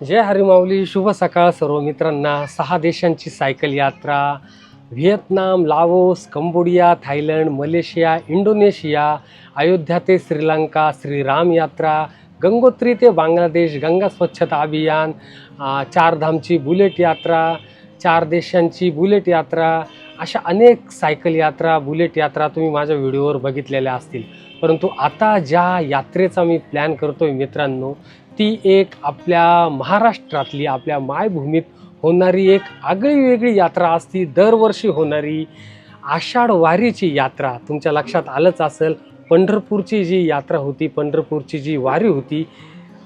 जय हरिमाऊली शुभ सकाळ सर्व मित्रांना. सहा देशांची सायकल यात्रा. Vietnam Laos Cambodia Thailand Malaysia Indonesia Ayodhya ते श्रीलंका श्रीराम यात्रा गंगोत्री ते बांगलादेश गंगा स्वच्छता अभियान चारधामची बुलेट यात्रा चार देशांची बुलेट यात्रा अशा अनेक सायकल यात्रा बुलेट यात्रा तुम्ही माझ्या व्हिडिओवर बघितलेल्या असतील. परंतु आता ज्या यात्रेचा मी प्लॅन करतो आहे मित्रांनो ती एक आपल्या महाराष्ट्रातली आपल्या मायभूमीत होणारी एक आगळी वेगळी यात्रा असती. दरवर्षी होणारी आषाढ वारीची यात्रा तुमच्या लक्षात आलंच असेल. पंढरपूरची जी यात्रा होती पंढरपूरची जी वारी होती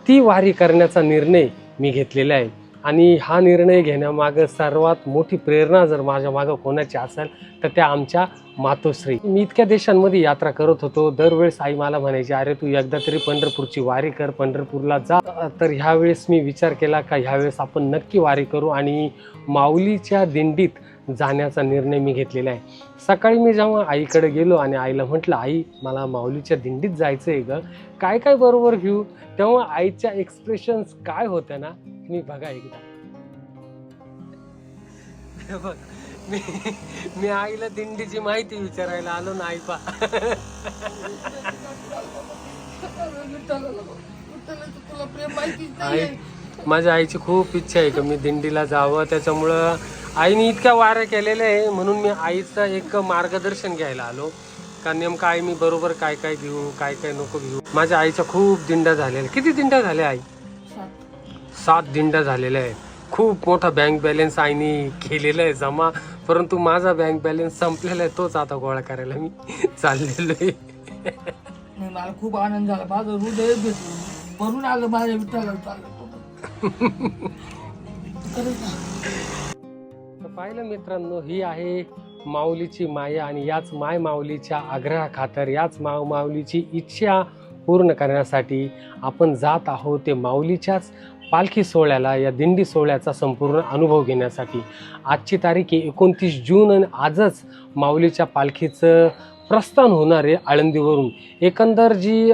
ती वारी करण्याचा निर्णय मी घेतलेला आहे. आणि हा निर्णय घेण्यामागं सर्वात मोठी प्रेरणा जर माझ्या मागं कोणाची असेल तर त्या आमच्या मातोश्री. मी इतक्या देशांमध्ये यात्रा करत होतो. दरवेळेस आई मला म्हणायची अरे तू एकदा तरी पंढरपूरची वारी कर. पंढरपूरला जा. तर ह्यावेळेस मी विचार केला का ह्यावेळेस आपण नक्की वारी करू. आणि माऊलीच्या दिंडीत जाण्याचा निर्णय मी घेतलेला आहे. सकाळी मी जेव्हा आईकडे गेलो आणि आईला म्हटलं आई मला माऊलीच्या दिंडीत जायचं आहे ग. काय काय बरोबर घेऊ? तेव्हा आईच्या एक्सप्रेशन्स काय होत्या ना मी बघा एकदा. बघ, मी मी आईला दिंडीची माहिती विचारायला आलो ना आई आई माझ्या आईची खूप इच्छा आहे की मी दिंडीला जावं. त्याच्यामुळं आईने इतक्या वाऱ्या केलेल्या आहे म्हणून मी आईचं एक मार्गदर्शन घ्यायला आलो. का नेमकं आई मी बरोबर काय काय घेऊ काय काय नको घेऊ? माझ्या आईच्या खूप दिंड्या झालेल्या. किती दिंड्या झाल्या आई? सात दिंड्या झालेल्या आहेत. खूप मोठा बँक बॅलन्स आईने केलेला आहे जमा. परंतु माझा बँक बॅलन्स संपलेला आहे तोच आता गोळा करायला मी चाललेलो आहे. मला खूप आनंद झाला. माझं हृदय भरून आलं माझ्या विठ्ठला चाललं. पाहिलं मित्रांनो ही आहे माऊलीची माया आणि याच माय माऊलीच्या आग्रहा खातर याच माव माऊलीची इच्छा पूर्ण करण्यासाठी आपण जात आहोत ते माऊलीच्याच पालखी सोहळ्याला या दिंडी सोहळ्याचा संपूर्ण अनुभव घेण्यासाठी. आजची तारीख आहे एकोणतीस जून आणि आजच माऊलीच्या पालखीचं प्रस्थान होणार आहे आळंदीवरून. एकंदर जी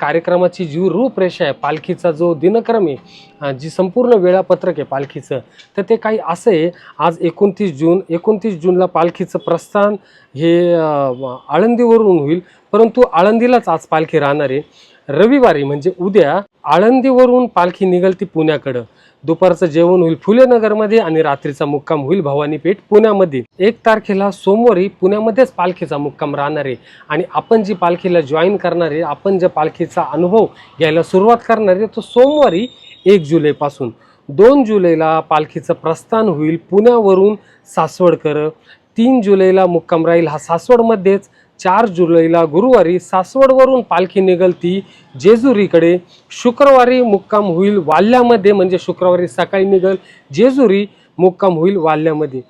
कार्यक्रमाची जी रूपरेषा आहे पालखीचा जो दिनक्रम आहे जी संपूर्ण वेळापत्रक आहे पालखीचं तर ते काही असं आहे आज एकोणतीस जून एकोणतीस जूनला पालखीचं प्रस्थान हे आळंदीवरून होईल. परंतु आळंदीलाच आज पालखी राहणार आहे. रविवारी म्हणजे उद्या आळंदीवरून पालखी निघलती पुण्याकडं. दुपारचं जेवण होईल फुलेनगरमध्ये आणि रात्रीचा मुक्काम होईल भवानी पेठ पुण्यामध्ये. एक तारखेला सोमवारी पुण्यामध्येच पालखीचा मुक्काम राहणार आहे. आणि आपण जी पालखीला जॉईन करणार आहे आपण ज्या पालखीचा अनुभव घ्यायला सुरुवात करणार आहे तो सोमवारी एक जुलैपासून. दोन जुलैला पालखीचं प्रस्थान होईल पुण्यावरून सासवडकर. तीन जुलैला मुक्काम राहील हा सासवडमध्येच. चार जुलैला गुरुवारी सासवडवरून पालखी निघलती जेजुरीकडे. शुक्रवारी मुक्काम होईल वाल्ल्यामध्ये म्हणजे शुक्रवारी सकाळी निघल जेजुरी मुक्काम होईल वाल्ल्यामध्ये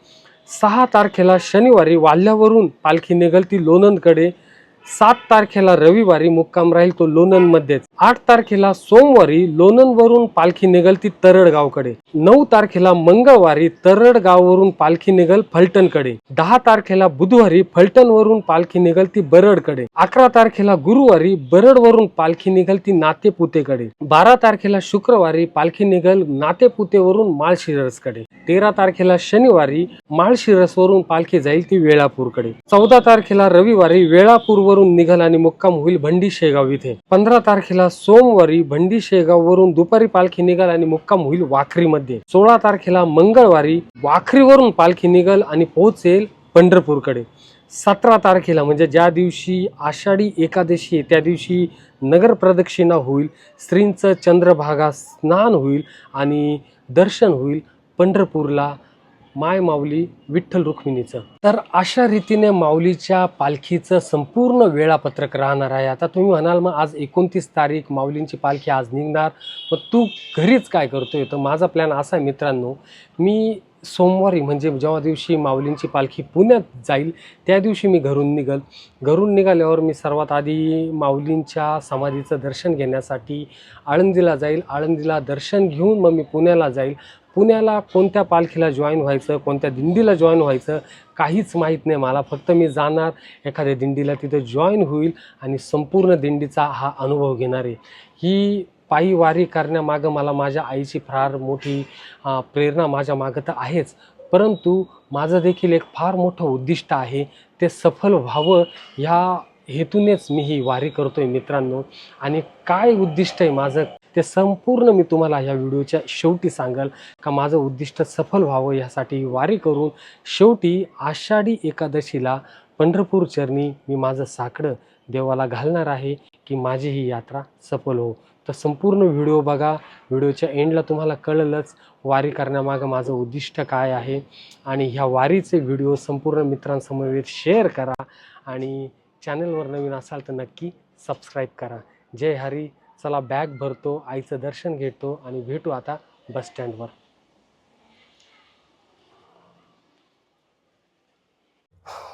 सहा तारखेला शनिवारी वाल्ल्यावरून पालखी निघलती लोणंदकडे. सात तारखेला रविवारी मुक्काम राहील तो लोणंदमध्येच आठ तारखेला सोमवारी लोणंदवरून पालखी निघलती तरडगावकडे. नऊ तारखेला मंगळवारी तरडगाववरून पालखी निघल फलटणकडे. दहा तारखेला बुधवारी फलटणवरून पालखी निघलती बरडकडे. अकरा तारखेला गुरुवारी बरडवरून पालखी निघल ती नातेपुतेकडे. बारा तारखेला शुक्रवारी पालखी निघल नातेपुतेवरून माळशिरसकडे. तेरा तारखेला शनिवारी माळशिरसवरून पालखी जाईल ती वेळापूरकडे. चौदा तारखेला रविवारी वरून निघल आणि मुक्काम होईल भंडी शेगाव इथे. पंधरा तारखेला सोमवारी भंडी शेगाववरून दुपारी पालखी निघल आणि मुक्काम होईल वाखरीमध्ये सोळा तारखेला मंगळवारी वाखरीवरून पालखी निघल आणि पोहोचेल पंढरपूरकडे. सतरा तारखेला म्हणजे ज्या दिवशी आषाढी एकादशी आहे त्या दिवशी नगर प्रदक्षिणा होईल स्त्रींचं चंद्रभागा स्नान होईल आणि दर्शन होईल पंढरपूरला माय माऊली विठ्ठल रुक्मिणीचं. तर अशा रीतीने माऊलीच्या पालखीचं संपूर्ण वेळापत्रक राहणार आहे. आता तुम्ही म्हणाल मग आज एकोणतीस तारीख माऊलींची पालखी आज निघणार. मग तू घरीच काय करतोय? तर माझा प्लॅन असा आहे मित्रांनो मी सोमवारी म्हणजे जेव्हा दिवशी माऊलींची पालखी पुण्यात जाईल त्या दिवशी मी घरून निघल. घरून निघाल्यावर मी सर्वात आधी माऊलींच्या समाधीचं दर्शन घेण्यासाठी आळंदीला जाईल. आळंदीला दर्शन घेऊन मग मी पुण्याला जाईल. पुण्याला कोणत्या पालखीला जॉईन व्हायचं कोणत्या दिंडीला जॉईन व्हायचं काहीच माहीत नाही मला. फक्त मी जाणार एखाद्या दिंडीला तिथं जॉईन होईल आणि संपूर्ण दिंडीचा हा अनुभव घेणार आहे. ही पायी वारी करण्यामागं मला माझ्या आईची फार मोठी प्रेरणा माझ्या मागं तर आहेच. परंतु माझं देखील एक फार मोठं उद्दिष्ट आहे. ते सफल व्हावं ह्या हेतूनेच मी ही वारी करतो आहे मित्रांनो. आणि काय उद्दिष्ट आहे माझं ते संपूर्ण मी तुम्हाला ह्या व्हिडिओच्या शेवटी सांगाल. का माझं उद्दिष्ट सफल व्हावं यासाठी वारी करून शेवटी आषाढी एकादशीला पंढरपूर चरणी मी माझं साकडं देवाला घालणार आहे की माझी ही यात्रा सफल हो. तर संपूर्ण व्हिडिओ बघा. व्हिडिओच्या एंडला तुम्हाला कळलंच वारी करण्यामागं माझं उद्दिष्ट काय आहे. आणि ह्या वारीचे व्हिडिओ संपूर्ण मित्रांसमवेत शेअर करा. आणि चॅनलवर नवीन असाल तर नक्की सबस्क्राईब करा. जय हरी. चला बॅग भरतो आईचं दर्शन घेतो आणि भेटू आता बसस्टँडवर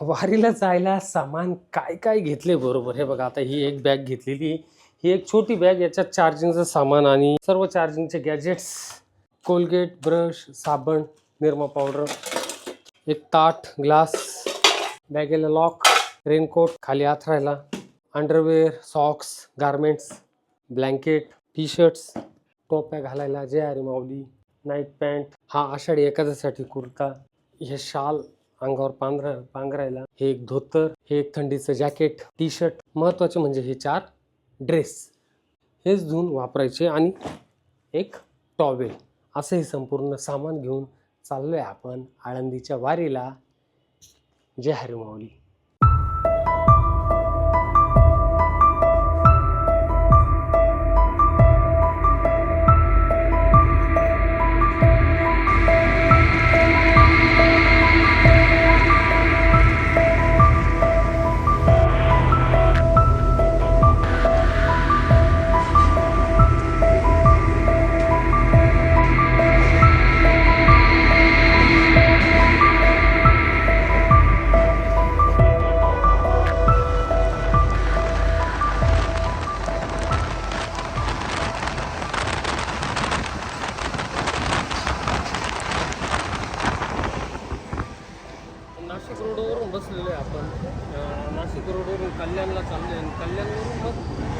वारीला जायला सामान काय काय घेतले बरोबर? हे बघा आता ही एक बॅग घेतलेली ही एक छोटी बॅग याच्यात चार्जिंगचं सामान आणि सर्व चार्जिंगचे गॅजेट्स कोलगेट ब्रश साबण निरमा पावडर एक ताट ग्लास बॅगेला लॉक रेनकोट खाली आथरायला underwear socks garments blanket T shirts टोप्या घालायला जे आरे माऊली नाईट पॅन्ट हा आषाढी एखाद्यासाठी कुर्ता हे शाल अंगावर पांघरा पांघरायला हे एक धोतर हे एक थंडीचं जॅकेट टी शर्ट महत्त्वाचे म्हणजे हे चार ड्रेस. हेच धुवून वापरायचे आणि एक टॉवेल. असे हे संपूर्ण सामान घेऊन चाललो आहे आपण आळंदीच्या वारीला. जय हरी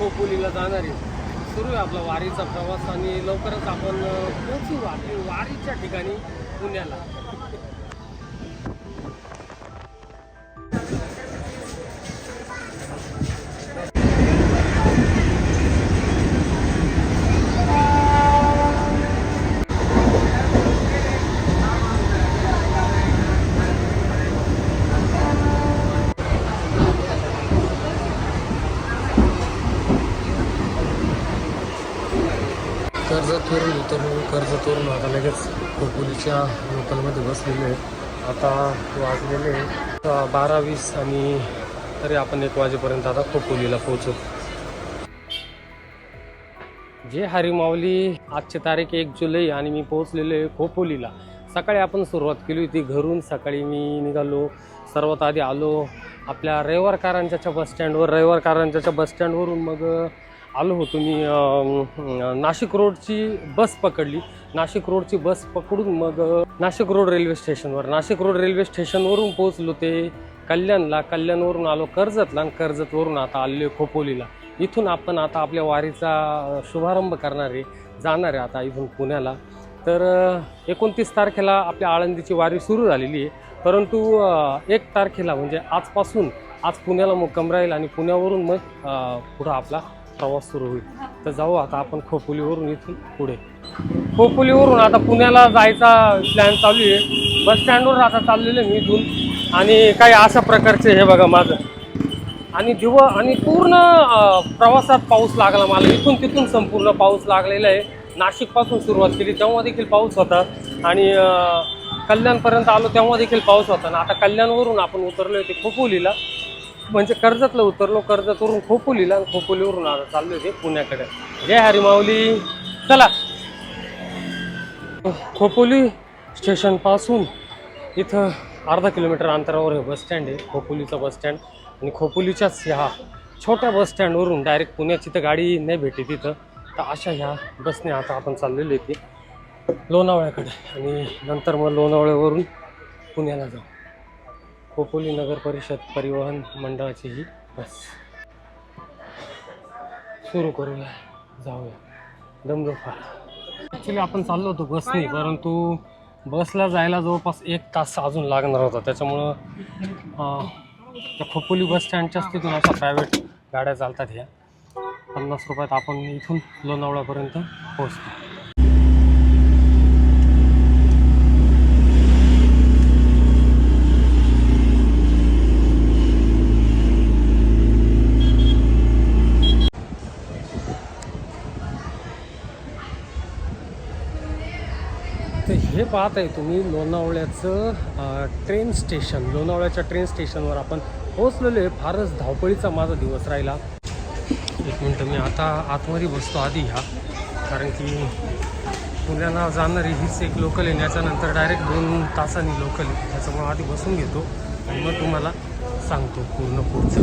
मग जाणार आहे. सुरू आहे आपला वारीचा प्रवास आणि लवकरच आपण पोचू आपली वारीच्या ठिकाणी पुण्याला. रिक्षा लोकलमध्ये बसलेले आहेत. आता वाजलेले बारा वीस आणि तरी आपण एक वाजेपर्यंत आता खोपोलीला पोहोचू. जे हरिमावली आजची तारीख एक जुलै आणि मी पोहोचलेलो आहे खोपोलीला. सकाळी आपण सुरुवात केली होती घरून. सकाळी मी निघालो. सर्वात आधी आलो आपल्या रविवार कारंजाच्या बसस्टँडवर रविवार कारंजाच्या बसस्टँडवरून मग आलो होतो मी नाशिक रोडची बस पकडली. नाशिक रोडची बस पकडून मग नाशिक रोड रेल्वे स्टेशनवर नाशिक रोड रेल्वे स्टेशनवरून पोहोचलो ते कल्याणला. कल्याणवरून आलो कर्जतला आणि कर्जतवरून आता आलेलो खोपोलीला. इथून आपण आता आपल्या वारीचा शुभारंभ करणारे जाणार आहे आता इथून पुण्याला. तर एकोणतीस तारखेला आपल्या आळंदीची वारी सुरू झालेली आहे. परंतु एक तारखेला म्हणजे आजपासून आज पुण्याला मुक्कम राहील आणि पुण्यावरून मग पुढं आपला प्रवास सुरू होईल. तर जाऊ आता आपण खोपोलीवरून इथून पुढे. खोपोलीवरून आता पुण्याला जायचा प्लॅन चालू आहे. बस स्टँडवर आता चाललेलं आहे मी इथून. आणि काही अशा प्रकारचे हे बघा माझं. आणि दिव आणि पूर्ण प्रवासात पाऊस लागला मला. इथून तिथून संपूर्ण पाऊस लागलेला आहे. नाशिकपासून सुरुवात केली तेव्हा देखील पाऊस होता. आणि कल्याणपर्यंत आलो तेव्हा देखील पाऊस होता. आणि आता कल्याणवरून आपण उतरलो ते खोपोलीला. म्हणजे कर्जतला उतरलो कर्जतवरून खोपोलीला आणि खोपोलीवरून आता चाललो होते पुण्याकडे. जय हरी माऊली. चला. खोपोली स्टेशनपासून इथं अर्धा किलोमीटर अंतरावर हे बस स्टँड आहे खोपोलीचं बस स्टँड. आणि खोपोलीच्याच ह्या छोट्या बसस्टँडवरून डायरेक्ट पुण्याची तर गाडी नाही भेटते तिथं. तर अशा ह्या बसने आता आपण चाललेलो आहे ते लोणावळ्याकडे. आणि नंतर मग लोणावळ्यावरून पुण्याला जाऊ. खोपोली नगर परिषद परिवहन मंडळाची ही बस. सुरू करूया. जाऊया. दमदोफा. ॲक्च्युली आपण चाललो होतो बसने परंतु बसला जायला जवळपास एक तास अजून लागणार होता. त्याच्यामुळं त्या खोपोली बस स्टँडच्याच तिथून अशा प्रायव्हेट गाड्या चालतात ह्या. पन्नास रुपयात आपण इथून लोणावळ्यापर्यंत पोहोचतो तर हे पाहत आहे तुम्ही लोणावळ्याचं ट्रेन स्टेशन लोणावळ्याच्या ट्रेन स्टेशनवर आपण पोहोचलेलो आहे. फारच धावपळीचा माझा दिवस राहिला. एक मिनटं मी आता आतमध्ये बसतो आधी ह्या कारण की पुण्याला जाणारी हीच एक लोकल आहे. याच्यानंतर डायरेक्ट दोन तासांनी लोकल आहे. त्याच्यामुळे आधी बसून घेतो. आणि मग तुम्हाला सांगतो पूर्ण पुढचं.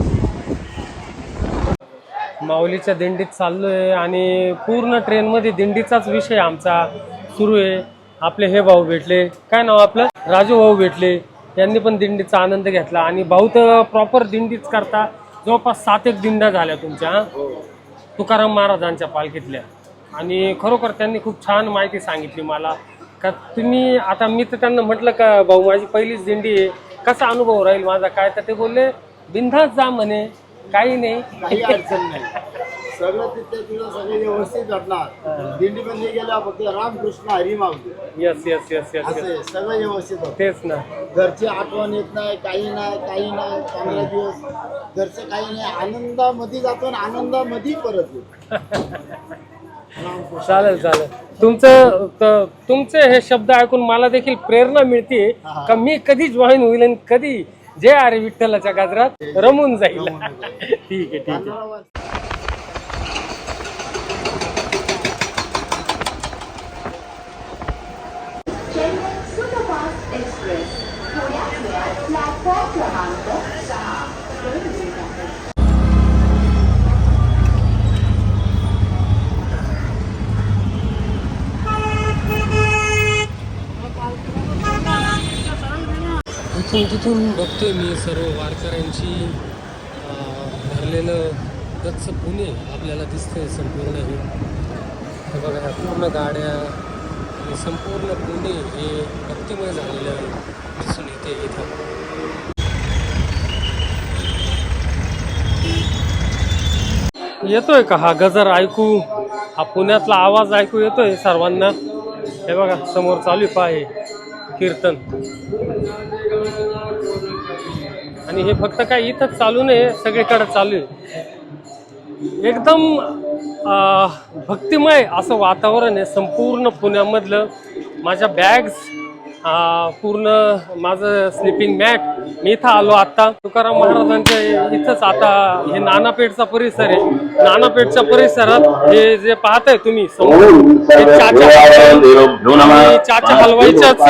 माऊलीच्या दिंडीत चाललो आहे आणि पूर्ण ट्रेनमध्ये दिंडीचाच विषय आमचा सुरू आहे. आपले हे भाऊ भेटले. काय नाव आपलं? राजू भाऊ भेटले. यांनी पण दिंडीचा आनंद घेतला. आणि भाऊ तर प्रॉपर दिंडीच करता. जवळपास सात एक दिंड्या झाल्या तुमच्या हा? तुकाराम महाराजांच्या पालखीतल्या. आणि खरोखर त्यांनी खूप छान माहिती सांगितली मला. का तुम्ही आता मी तर त्यांना म्हटलं का भाऊ माझी पहिलीच दिंडी आहे. कसा अनुभव राहील माझा? काय? तर ते बोलले बिंधास जा म्हणे. काही नाही काही अडचण नाही. सगळं तिथे तुला सगळे व्यवस्थित घडणार. दिंडी मध्ये गेल्या फक्त रामकृष्ण हरी मागतो येस येस येस येस असं आहे, सगळं व्यवस्थित होतं. तेच ना. घरची आठवण येत नाही काही नाही काही नाही पंधरा दिवस. घरचं काही नाही आनंदामध्ये जातो आणि आनंदामध्ये परत येतो. रामकृष्ण चालेल चालेल. तुमचं त- तुमचे हे शब्द ऐकून मला देखील प्रेरणा मिळते का मी कधी जॉईन होईल आणि कधी जे अरे विठ्ठलाच्या गाजरात रमून जाईल. ठीक आहे ठीक आहे. एक्सप्रेस वेळात प्लॅटफॉर्म क्रमांक सहा येत आहे इथून तिथून बघतोय मी सर्व वारकऱ्यांची भरलेलं गच्च पुणे आपल्याला दिसतंय संपूर्ण हे बघा पूर्ण गाड्या आणि संपूर्ण पुणे हे भक्तिमय झालेलं दिसून येते इथं. येतोय का हा गजर ऐकू? हा पुण्यातला आवाज ऐकू येतोय सर्वांना? हे बघा समोर चालू पाहे कीर्तन. आणि हे फक्त काय इथंच चालू नाही सगळीकडे चालू आहे. एकदम भक्तिमय असं वातावरण आहे. संपूर्ण पुण्यामधलं माझ्या बॅग्स पूर्ण माझं स्लिपिंग मॅट मी इथं आलो आता तुकाराम महाराजांच्या इथंच आता हे नानापेठचा परिसर आहे. नानापेठच्या परिसरात हे जे पाहताय तुम्ही समोर चाचा हलवाईच्याच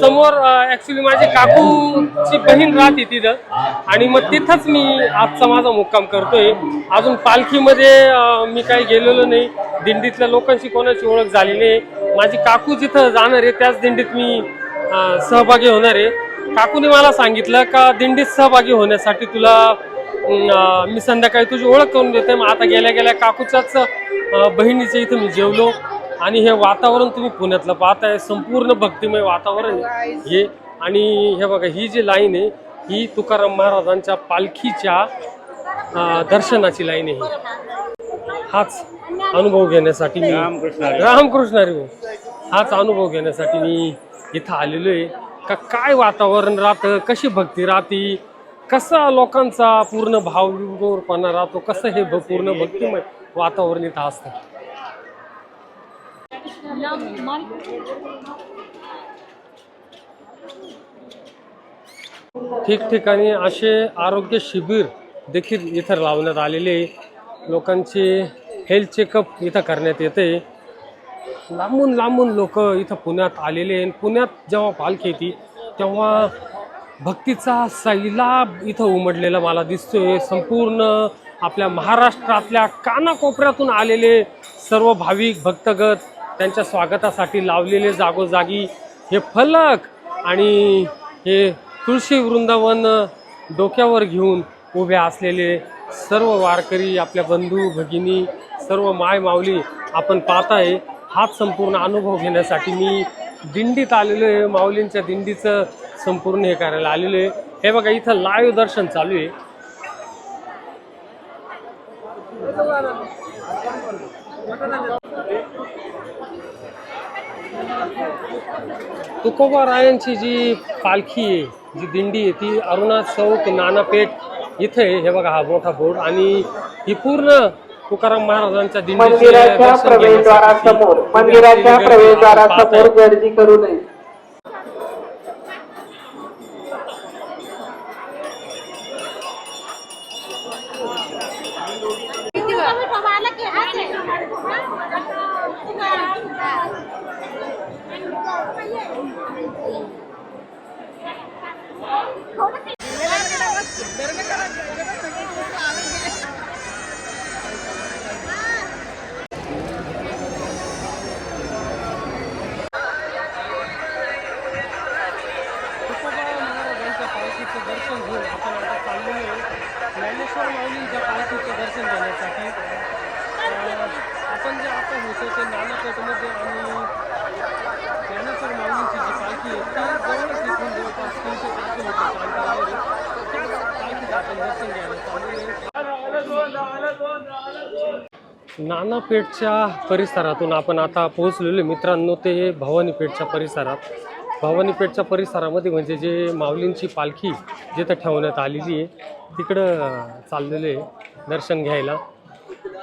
समोर ऍक्च्युली माझी काकूची बहीण राहते तिथं. आणि मग तिथंच मी आजचा माझा मुक्काम करतोय. अजून पालखीमध्ये मी काही गेलेलो नाही. दिंडीतल्या लोकांशी कोणाची ओळख झाली नाही. माझी काकू जिथं जाणार आहे त्याच दिंडीत मी सहभागी होणार आहे. काकूने मला सांगितलं का दिंडीत सहभागी होण्यासाठी तुला मी संध्याकाळी तुझी ओळख करून देते मग आता गेल्या गेल्या काकूच्याच बहिणीच्या इथं मी जेवलो. आणि हे वातावरण तुम्ही पुण्यातलं पाहताय संपूर्ण भक्तिमय वातावरण हे. आणि हे बघा ही जी लाईन आहे ही तुकाराम महाराजांच्या पालखीच्या दर्शनाची लाईन आहे हाच अनुभव घेण्यासाठी मी रामकृष्ण हरी. भाऊ. हाच अनुभव घेण्यासाठी मी इथं आलेलो आहे. का काय वातावरण राहतं? कशी भक्ती राहते? कसा लोकांचा पूर्ण भावविभोरपणा राहतो? कसं हे पूर्ण भक्तिमय वातावरण इथं असतं? ठिकठिकाणी असे आरोग्य शिबिर देखील इथं लावण्यात आलेले. लोकांचे हेल्थ चेकअप इथं करण्यात येते. लांबून लांबून लोक इथं पुण्यात आलेले आहेत. पुण्यात जेव्हा पालखी येते तेव्हा भक्तीचा सैलाब इथं उमडलेला मला दिसतोय. संपूर्ण आपल्या महाराष्ट्रातल्या कानाकोपऱ्यातून आलेले सर्व भाविक भक्तगत त्यांच्या स्वागतासाठी लावलेले जागोजागी हे फलक आणि हे तुळशी वृंदावन डोक्यावर घेऊन उभे असलेले सर्व वारकरी आपल्या बंधू भगिनी सर्व माय माऊली आपण पाहताय हाच संपूर्ण अनुभव घेण्यासाठी मी दिंडीत आलेलो आहे. माऊलींच्या दिंडीचं संपूर्ण हे करायला आलेलो आहे. हे बघा इथं लाईव्ह दर्शन चालू आहे. तुकोबारायांची जी पालखी आहे जी दिंडी आहे ती अरुणा चौक नानापेठ इथे आहे. हे बघा हा मोठा बोर्ड. आणि ही पूर्ण तुकाराम महाराजांच्या मंदिराच्या प्रवेशद्वारासमोर मंदिराच्या प्रवेशद्वारासमोर. गर्दी करू नये तुकोबा महाराजांच्या पालखीचं दर्शन घेऊन आपण आता चाललेलो आहे ज्ञानेश्वर माऊलींच्या पालखीचं दर्शन घेण्यासाठी अं, आपण जे आता होतो ते नानापेठमध्ये आणि ज्ञानेश्वर माऊलींची जी पालखी आहे ती जवळच इथून जवळपास तीनशे चार किलोमीटर अंतरावर आहे त्याच पालखीचं आपण दर्शन घ्यायला चाललेलो आहे नानापेठच्या परिसरातून आपण आता पोहोचलेलो मित्रांनो ते भवानीपेठच्या परिसरात. भवानीपेठच्या परिसरामध्ये म्हणजे जे माऊलींची पालखी जिथं ठेवण्यात आलेली आहे तिकडं चाललेलं आहे दर्शन घ्यायला.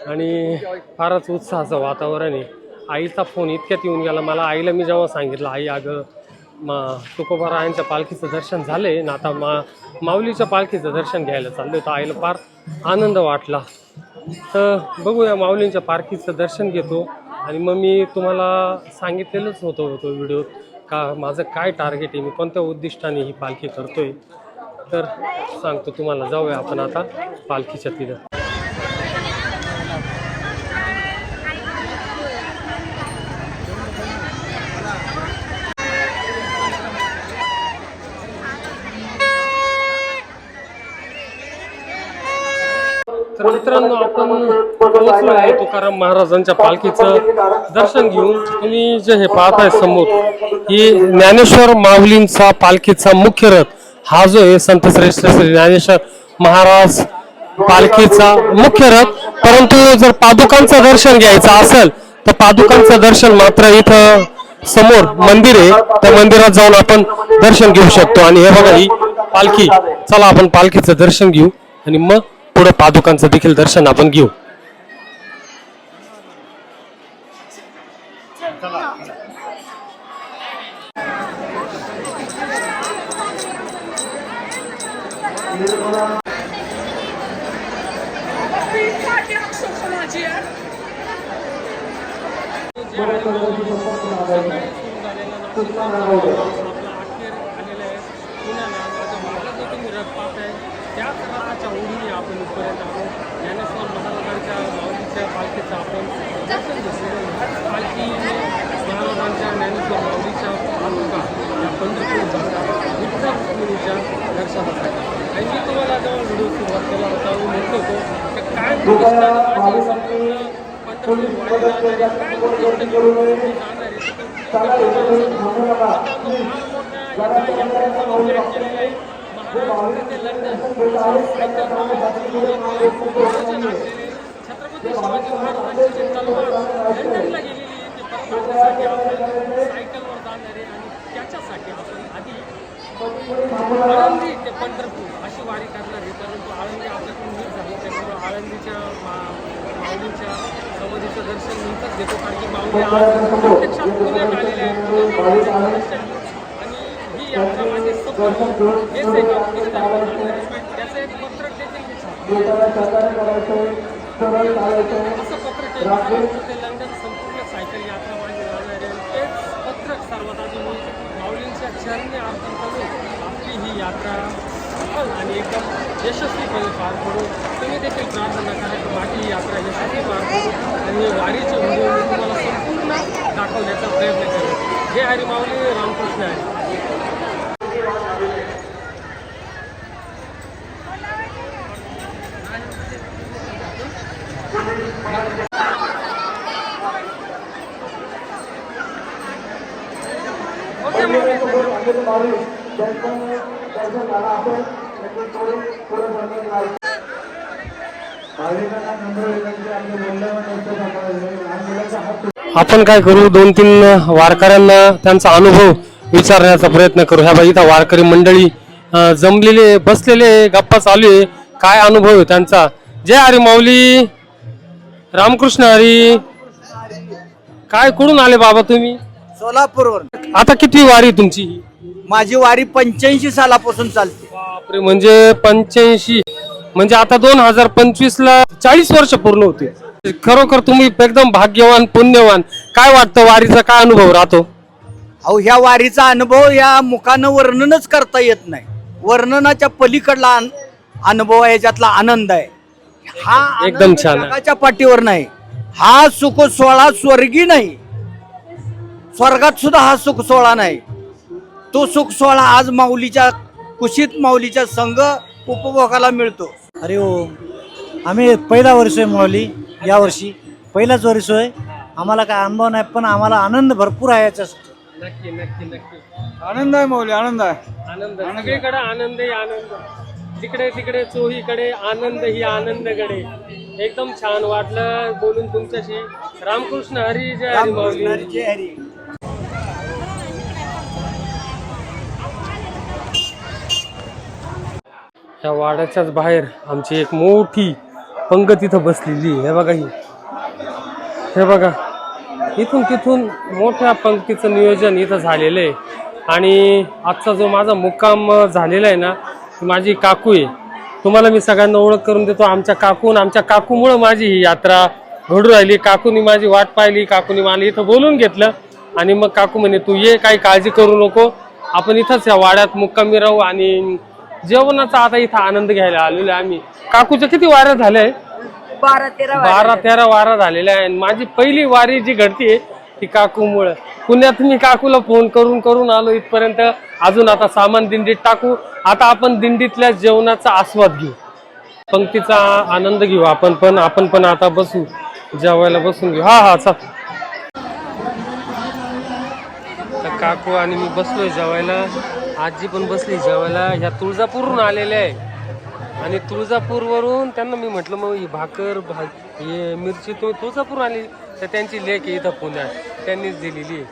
आणि फारच उत्साहाचं वातावरण आहे. आईचा फोन इतक्यात येऊन गेला. मला आईला मी जेव्हा सांगितलं आई अगं मा तुकोबारायांच्या पालखीचं दर्शन झालं आहे ना आता मा माऊलीच्या पालखीचं दर्शन घ्यायला चाललं तर आईला फार आनंद वाटला. तर बघूया माऊलींच्या पालखीचं दर्शन घेतो. आणि मग मी तुम्हाला सांगितलेलंच होतं तो व्हिडिओ का माझं काय टार्गेट आहे मी कोणत्या उद्दिष्टाने ही पालखी करतोय. तर सांगतो तुम्हाला जाऊया आपण आता पालखीच्या तिथं. तर मित्रांनो आपण पोहोचलो आहे तुकाराम महाराजांच्या पालखीचं दर्शन घेऊन. तुम्ही जे हे पाहताय समोर ही ज्ञानेश्वर माऊलींचा पालखीचा मुख्य रथ. हा जो आहे संत श्रेष्ठ श्री ज्ञानेश्वर महाराज पालखीचा मुख्य रथ. परंतु जर पादुकांचं दर्शन घ्यायचं असेल तर पादुकांचं दर्शन मात्र इथं समोर मंदिर आहे. त्या मंदिरात जाऊन आपण दर्शन घेऊ शकतो. आणि हे बघा ही पालखी. चला आपण पालखीचं दर्शन घेऊ. आणि मग पुढे पादुकांचं देखील दर्शन आपण घेऊ त्याच रथाच्या ओढीने आपण इथपर्यंत आलो ज्ञानेश्वर महाराजांच्या माऊलीच्या पालखीचं आपण दर्शन घेतलेलं आहे. पालखी ज्ञानेश्वर माऊलीच्या पालुका या पंढरपूर विठ्ठल रुक्मिणीच्या दर्शनासाठी आणि मी तुम्हाला जेव्हा व्हिडिओ सुरुवात केला होता मी म्हटलं होतो काय छत्रपती शिवाजी महाराजांची जी तलवार लंडनला गेलेली सायकलवर जाणारे आणि त्याच्यासाठी आपण आधी आळंदी ते पंढरपूर अशी वारी करणार परंतु आळंदी आपल्याकडून मिस झाली. त्यामुळे आळंदीच्या मा- माऊलीच्या समाधीचं दर्शन नंतर घेतो कारण की माऊली आज प्रत्यक्षात पुण्यात आहेत. आणि ही यात्रा माझी सफल हेच एक त्याचं एक पत्रक देखील असं पत्रक यात्रा आणि एकदम यशस्वीपणे पार पडू तुम्ही देखील प्रार्थना करा की माझी यात्रा यशस्वी पार पडू आणि वारीचे व्हिडिओ मी तुम्हाला संपूर्ण दाखवण्याचा प्रयत्न करेन. जय हरिमावली रामकृष्ण आहे Thank you. आपण काय करू? दोन तीन वारकऱ्यांना त्यांचा अनुभव विचारण्याचा प्रयत्न करू. ह्या बाई इथं वारकरी मंडळी जमलेले बसलेले गप्पा चालू आहे. काय अनुभव आहे त्यांचा? जय हरी माऊली. रामकृष्ण हरी. काय कुठून आले बाबा तुम्ही? सोलापूरवर आता किती वारी तुमची? माझी वारी पंच्याऐंशी सालापासून चालते. बापरे म्हणजे पंच्याऐंशी. म्हणजे आता दोन हजार पंचवीस ला चाळीस वर्ष पूर्ण होते. खरोखर तुम्ही एकदम भाग्यवान पुण्यवान. काय वाटतं वारीचा काय अनुभव राहतो? अहो ह्या वारीचा अनुभव या मुखानं वर्णनच करता येत नाही. वर्णनाच्या पलीकडला अन- अनुभव आहे याच्यातला आनंद आहे. हा एकदम छान पाठीवर नाही. हा सुख सोहळा स्वर्गी नाही. स्वर्गात सुद्धा हा सुख सोहळा नाही. तो सुख सोहळा आज माऊलीच्या कुशीत माऊलीच्या संघ उपभोगाला मिळतो. अरे हो आम्ही पहिला वर्ष आहे माऊली यावर्षी पहिलाच वर्ष आहे. आम्हाला काय अनुभव नाही पण आम्हाला आनंद भरपूर आहे याच्यासाठी. नक्की नक्की नक्की. आनंद आहे माऊली आनंद आहे. आनंद. सगळीकडे आनंद ही आनंद. जिकडे तिकडे चोहीकडे आनंद ही आनंदकडे एकदम छान वाटलं बोलून तुमच्याशी. रामकृष्ण हरी जय हरी माऊली. जय हरी. ह्या वाड्याच्याच बाहेर आमची एक मोठी पंगत इथं बसलेली हे बघा ही. हे बघा. इथून तिथून मोठ्या पंक्तीचं नियोजन इथं झालेलं आहे. आणि आजचा जो माझा मुक्काम झालेला आहे ना माझी काकू आहे. तुम्हाला मी सगळ्यांना ओळख करून देतो. आमच्या काकून आमच्या काकूमुळं माझी ही यात्रा घडू राहिली. काकूनी माझी वाट पाहिली. काकूनी मला इथं बोलून घेतलं. आणि मग काकू म्हणे तू ये काही काळजी करू नको. आपण इथंच या वाड्यात मुक्कामी राहू आणि जेवणाचा आता इथं आनंद घ्यायला आलेलो आहे आम्ही. काकूच्या किती वाऱ्या झाल्या? आहे बारा तेरा वारा झालेल्या आहे. आणि माझी पहिली वारी जी घडतीये ती काकूमुळं. पुण्यात मी काकूला फोन करून करून आलो इथपर्यंत. अजून आता सामान दिंडीत टाकू. आता आपण दिंडीतल्या जेवणाचा आस्वाद घेऊ. पंक्तीचा आनंद घेऊ आपण पण. आपण पण आता बसू. जेवायला बसून घेऊ. हा हा चल. तर काकू आणि मी बसलोय जेवायला. आजी पण बसली जेवायला. ह्या तुळजापूरहून आलेल्या आहे. आणि तुळजापूरवरून त्यांना मी म्हटलं मग ही भाकर भा हे मिरची तुम्ही तुळजापूर आली. तर त्यांची लेख आहे इथं पुण्यात. त्यांनीच दिलेली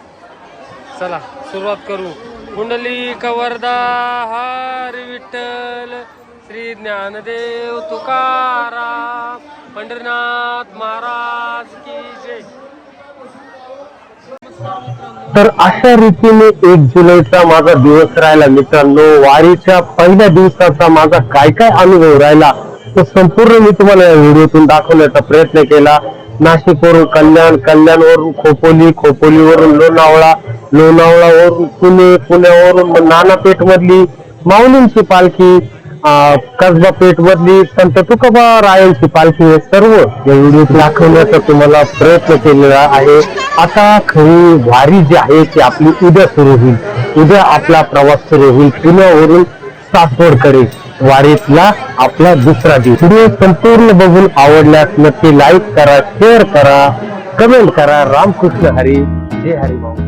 चला सुरुवात करू. कुंडली कवरदा हरी विठ्ठल श्री ज्ञानदेव तुकाराम पंढरीनाथ महाराज की जय. तर अशा रीतीने एक जुलैचा माझा दिवस राहिला. मित्रांनो वारीच्या पहिल्या दिवसाचा माझा काय काय अनुभव राहिला तो संपूर्ण मी तुम्हाला या व्हिडिओतून दाखवण्याचा प्रयत्न केला. नाशिकवरून कल्याण कल्याणवरून खोपोली खोपोलीवरून लोणावळा लोणावळावरून पुणे पुण्यावरून नानापेठ मधली माऊलींची पालखी कसबा पेठ मधली संत तुकोबा रायांची पालखी हे सर्व या व्हिडिओत दाखवण्याचा तुम्हाला प्रयत्न केलेला आहे. आता खरी वारी जी आहे ती आपली उद्या सुरू होईल. उद्या आपला प्रवास सुरू होईल. पुण्यावरून सासवडकडे वारीतला आपला दुसरा दिवस. व्हिडिओ संपूर्ण बघून आवडल्यास नक्की लाईक करा शेअर करा कमेंट करा. रामकृष्ण हरी. जय हरी भाऊ.